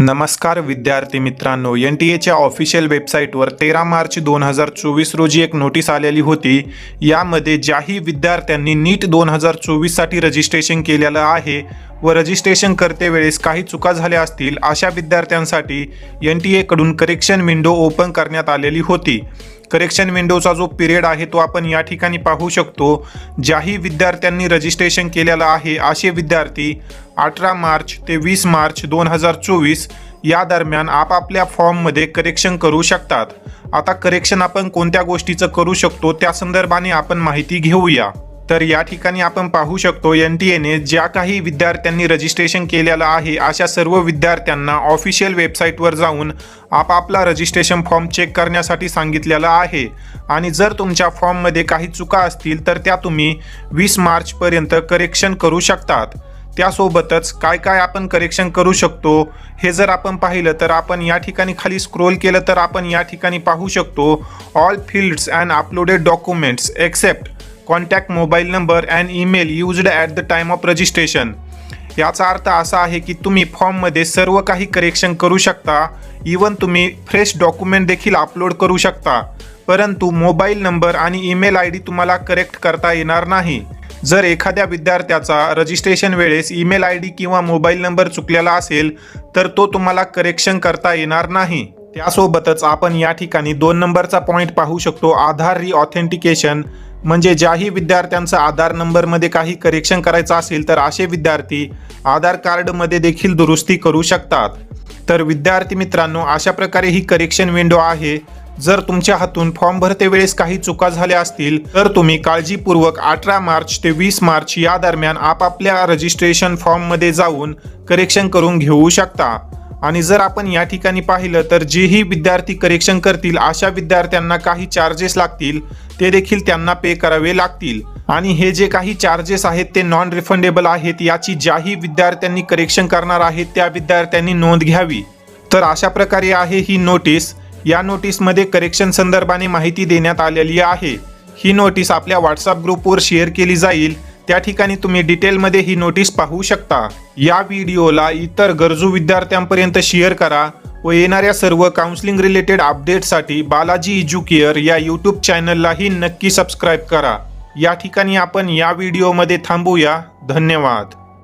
नमस्कार विद्यार्थी मित्रांनो एन टी एच्या ऑफिशियल वेबसाईटवर तेरा मार्च दोन हजार चोवीस रोजी एक नोटीस आलेली होती. यामध्ये ज्याही विद्यार्थ्यांनी नीट दोन हजार चोवीससाठी रजिस्ट्रेशन केलेलं आहे व रजिस्ट्रेशन करते वेळेस काही चुका झाल्या असतील अशा विद्यार्थ्यांसाठी एन टी एकडून करेक्शन विंडो ओपन करण्यात आलेली होती. करेक्शन विंडोचा जो पिरियड आहे तो आपण या ठिकाणी पाहू शकतो ज्याही विद्यार्थ्यांनी रजिस्ट्रेशन केलेलं आहे. असे विद्यार्थी अठरा मार्च ते वीस मार्च दोन हजार चोवीस या दरम्यान आपापल्या फॉर्ममध्ये करेक्शन करू शकतात. आता करेक्शन आपण कोणत्या गोष्टीचं करू शकतो त्या संदर्भाने आपण माहिती घेऊया. तर या ठिकाणी आपण पाहू शकतो एन टी एने ज्या काही विद्यार्थ्यांनी रजिस्ट्रेशन केलेलं आहे अशा सर्व विद्यार्थ्यांना ऑफिशियल वेबसाईटवर जाऊन आपापला रजिस्ट्रेशन फॉर्म चेक करण्यासाठी सांगितलेलं आहे. आणि जर तुमच्या फॉर्ममध्ये काही चुका असतील तर त्या तुम्ही वीस मार्चपर्यंत करेक्शन करू शकतात. त्यासोबतच काय काय आपण करेक्शन करू शकतो हे जर आपण पाहिलं तर आपण या ठिकाणी खाली स्क्रोल केलं तर आपण या ठिकाणी पाहू शकतो all fields and uploaded documents except contact mobile number and email used at the time of registration याचा अर्थ असा आहे की तुम्ही फॉर्ममध्ये सर्व काही करेक्शन करू शकता. इवन तुम्ही फ्रेश डॉक्युमेंट देखील अपलोड करू शकता. परंतु मोबाईल नंबर आणि ईमेल आय डी तुम्हाला करेक्ट करता येणार नाही. जर एखाद्या विद्यार्थ्याचा रजिस्ट्रेशन वेळेस ईमेल आय डी किंवा मोबाईल नंबर चुकलेला असेल तर तो तुम्हाला करेक्शन करता येणार नाही. त्यासोबतच आपण या ठिकाणी दोन नंबरचा पॉईंट पाहू शकतो. आधार री ऑथेंटिकेशन म्हणजे ज्याही विद्यार्थ्यांचा आधार नंबरमध्ये काही करेक्शन करायचं असेल तर असे विद्यार्थी आधार कार्डमध्ये देखील दुरुस्ती करू शकतात. तर विद्यार्थी मित्रांनो अशा प्रकारे ही करेक्शन विंडो आहे. जर तुमच्या हातून फॉर्म भरते वेळेस काही चुका झाल्या असतील तर तुम्ही काळजीपूर्वक अठरा मार्च ते वीस मार्च या दरम्यान आपापल्या रजिस्ट्रेशन फॉर्ममध्ये जाऊन करेक्शन करून घेऊ शकता. आणि जर आपण या ठिकाणी पाहिलं तर जेही विद्यार्थी करेक्शन करतील अशा विद्यार्थ्यांना काही चार्जेस लागतील. ते देखील त्यांना पे करावे लागतील. आणि हे जे काही चार्जेस आहेत ते नॉन रिफंडेबल आहेत याची ज्याही विद्यार्थ्यांनी करेक्शन करणार आहेत त्या विद्यार्थ्यांनी नोंद घ्यावी. तर अशा प्रकारे आहे ही नोटीस या नोटीसमध्ये करेक्शन संदर्भाने माहिती देण्यात आलेली आहे. ही नोटीस आपल्या व्हॉट्सअप ग्रुपवर शेअर केली जाईल. त्या ठिकाणी तुम्ही डिटेलमध्ये ही नोटीस पाहू शकता. या व्हिडिओला इतर गरजू विद्यार्थ्यांपर्यंत शेअर करा. व येणाऱ्या सर्व काउन्सिलिंग रिलेटेड अपडेटसाठी बालाजी एज्युकेअर या यूट्यूब चॅनललाही नक्की सबस्क्राईब करा. या ठिकाणी आपण या व्हिडिओमध्ये थांबूया. धन्यवाद.